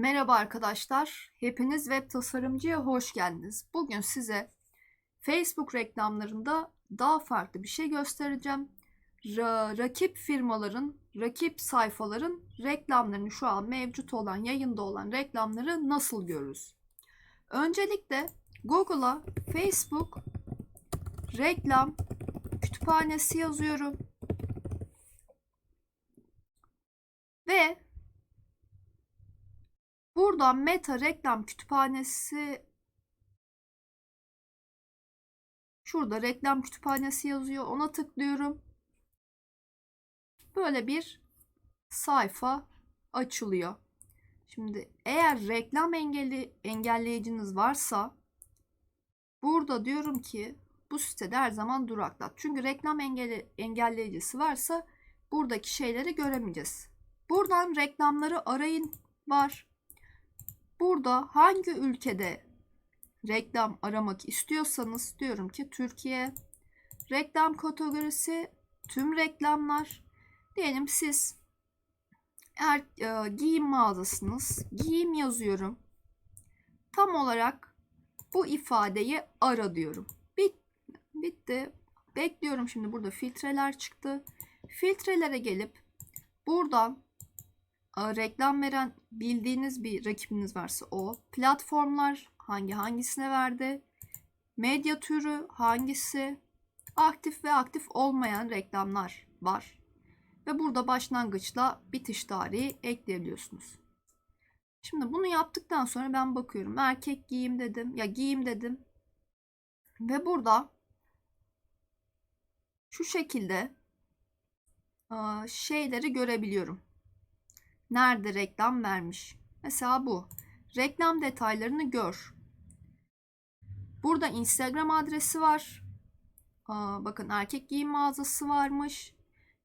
Merhaba arkadaşlar. Hepiniz web tasarımcıya hoş geldiniz. Bugün size Facebook reklamlarında daha farklı bir şey göstereceğim. Ra- rakip firmaların, rakip sayfaların reklamlarını şu an mevcut olan, yayında olan reklamları nasıl görürüz? Öncelikle Google'a Facebook reklam kütüphanesi yazıyorum. Ve Buradan Meta reklam kütüphanesi şurada reklam kütüphanesi yazıyor. Ona tıklıyorum. Böyle bir sayfa açılıyor. Şimdi eğer reklam engelli engelleyiciniz varsa burada diyorum ki bu sitede her zaman duraklat. Çünkü reklam engeli, engelleyicisi varsa buradaki şeyleri göremeyeceğiz. Buradan reklamları arayın var. Burada hangi ülkede reklam aramak istiyorsanız diyorum ki Türkiye. Reklam kategorisi tüm reklamlar. Diyelim siz eğer e, giyim mağazasınız. Giyim yazıyorum. Tam olarak bu ifadeyi ara diyorum. Bit, bitti. Bekliyorum. Şimdi burada filtreler çıktı. Filtrelere gelip buradan reklam veren bildiğiniz bir rakibiniz varsa o. Platformlar hangi hangisine verdi? Medya türü hangisi? Aktif ve aktif olmayan reklamlar var. Ve burada başlangıçla bitiş tarihi ekleyebiliyorsunuz. Şimdi bunu yaptıktan sonra ben bakıyorum. Erkek giyim dedim. Ya giyim dedim. Ve burada şu şekilde şeyleri görebiliyorum nerede reklam vermiş. Mesela bu. Reklam detaylarını gör. Burada Instagram adresi var. Aa, bakın erkek giyim mağazası varmış.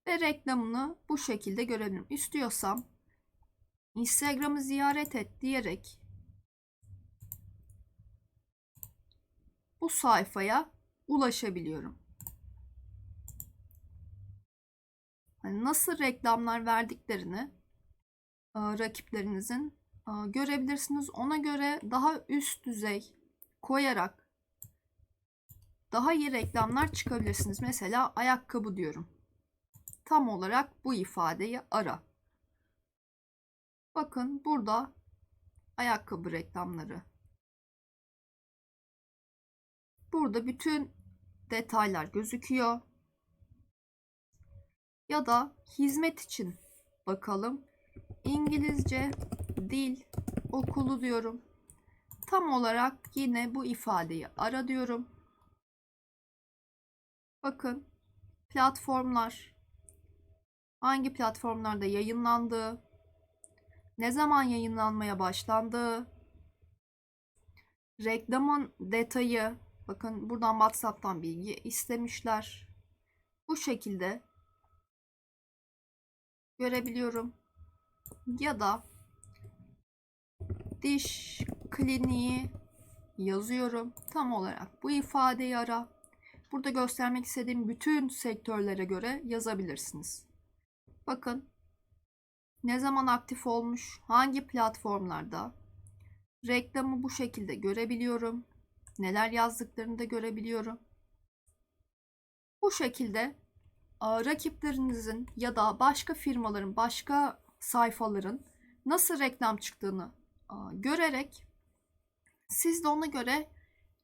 Ve reklamını bu şekilde görebilirim. İstiyorsam Instagram'ı ziyaret et diyerek bu sayfaya ulaşabiliyorum. Hani nasıl reklamlar verdiklerini rakiplerinizin görebilirsiniz. Ona göre daha üst düzey koyarak daha iyi reklamlar çıkabilirsiniz. Mesela ayakkabı diyorum. Tam olarak bu ifadeyi ara. Bakın burada ayakkabı reklamları. Burada bütün detaylar gözüküyor. Ya da hizmet için bakalım. İngilizce dil okulu diyorum. Tam olarak yine bu ifadeyi ara diyorum. Bakın platformlar hangi platformlarda yayınlandığı, ne zaman yayınlanmaya başlandığı, reklamın detayı, bakın buradan WhatsApp'tan bilgi istemişler. Bu şekilde görebiliyorum ya da diş kliniği yazıyorum. Tam olarak bu ifadeyi ara. Burada göstermek istediğim bütün sektörlere göre yazabilirsiniz. Bakın ne zaman aktif olmuş, hangi platformlarda reklamı bu şekilde görebiliyorum. Neler yazdıklarını da görebiliyorum. Bu şekilde rakiplerinizin ya da başka firmaların, başka sayfaların nasıl reklam çıktığını görerek siz de ona göre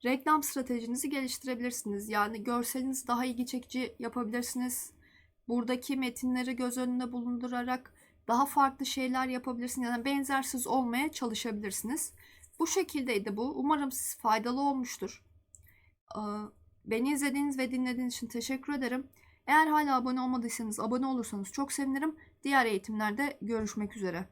reklam stratejinizi geliştirebilirsiniz. Yani görselinizi daha ilgi çekici yapabilirsiniz. Buradaki metinleri göz önünde bulundurarak daha farklı şeyler yapabilirsiniz. Yani benzersiz olmaya çalışabilirsiniz. Bu şekildeydi bu. Umarım faydalı olmuştur. Beni izlediğiniz ve dinlediğiniz için teşekkür ederim. Eğer hala abone olmadıysanız abone olursanız çok sevinirim. Diğer eğitimlerde görüşmek üzere.